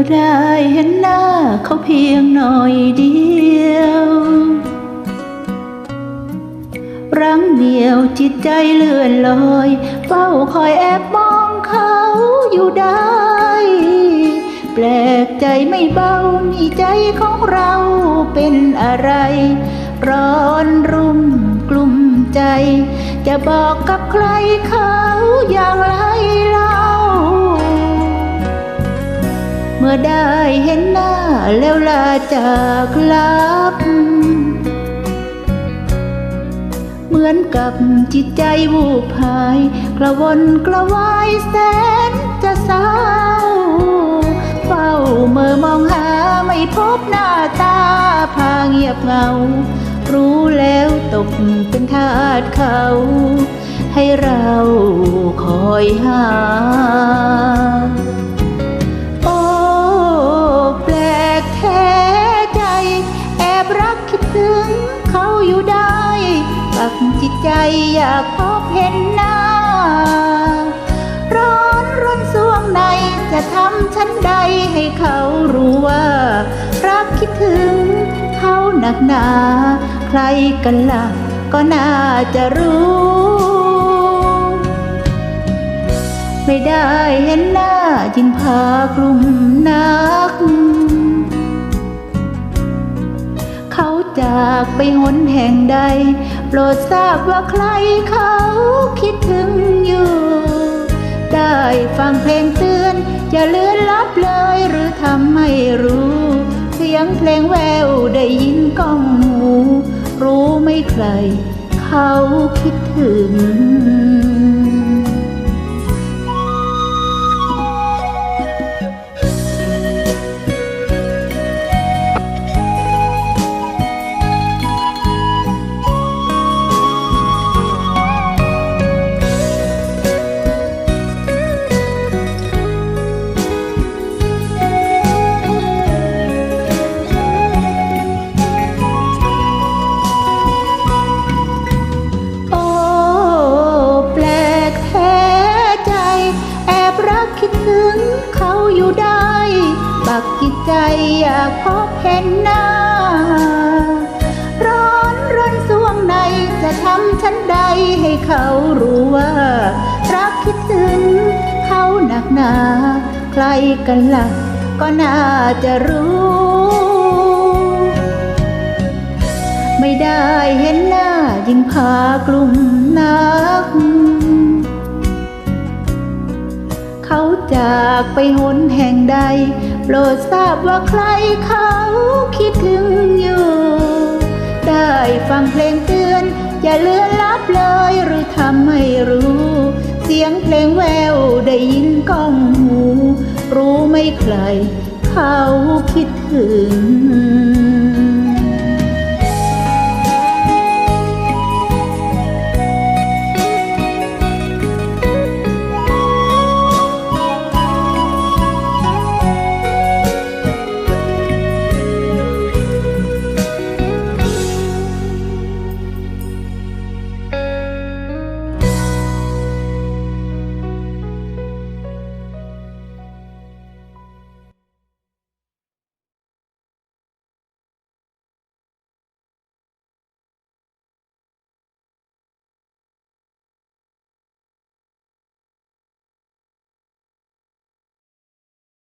อได้เห็นหน้าเขาเพียงหน่อยเดียว รังเดียวจิตใจเลื่อนลอย เฝ้าคอยแอบมองเขาอยู่ได้ แปลกใจไม่เบานี่ใจของเราเป็นอะไร ร้อนรุ่มกลุ่มใจ จะบอกกับใครเขา มื่อได้เห็นหน้าแล้วลาจากลับ เหมือนกับจิตใจวูบหาย กระวนกระวายแสนจะเศร้า เฝ้าเมื่อมองหาไม่พบหน้าตาพาเงียบเงา รู้แล้วตกเป็นทาสเขา ให้เราคอยหา อยากพบเห็นหน้า ร้อนร้อนสวงในจะทำฉันใดให้เขารู้ว่า รักคิดถึงเขาหนักหนา ใครกันล่ะก็น่าจะรู้ ไม่ได้เห็นหน้ายิ่งพากลุ่มนัก เขาจากไปหนแห่งใด โปรดทราบว่าใครเขาคิดถึงอยู่ ได้ฟังเพลงเตือน อย่าเลือนลับเลยหรือทำไม่รู้ เสียงเพลงแววได้ยินก้องหู รู้ไม่ใคร เขาคิดถึง ปักจิตใจอยากพบเห็นหน้า ร้อนร้อนสวงในจะทำฉันใดให้เขารู้ว่า รักคิดถึงเขาหนักหนา ใครกันล่ะ ก็น่าจะรู้ ไม่ได้เห็นหน้ายิ่งพากลุ่มนักเขาจากไปหนแห่งใด โปรดทราบว่าใครเขาคิดถึงอยู่ ได้ฟังเพลงเตือน อย่าเลือนลับเลยหรือทำไม่รู้ เสียงเพลงแววได้ยินก้องหู รู้ไม่ใคร เขาคิดถึง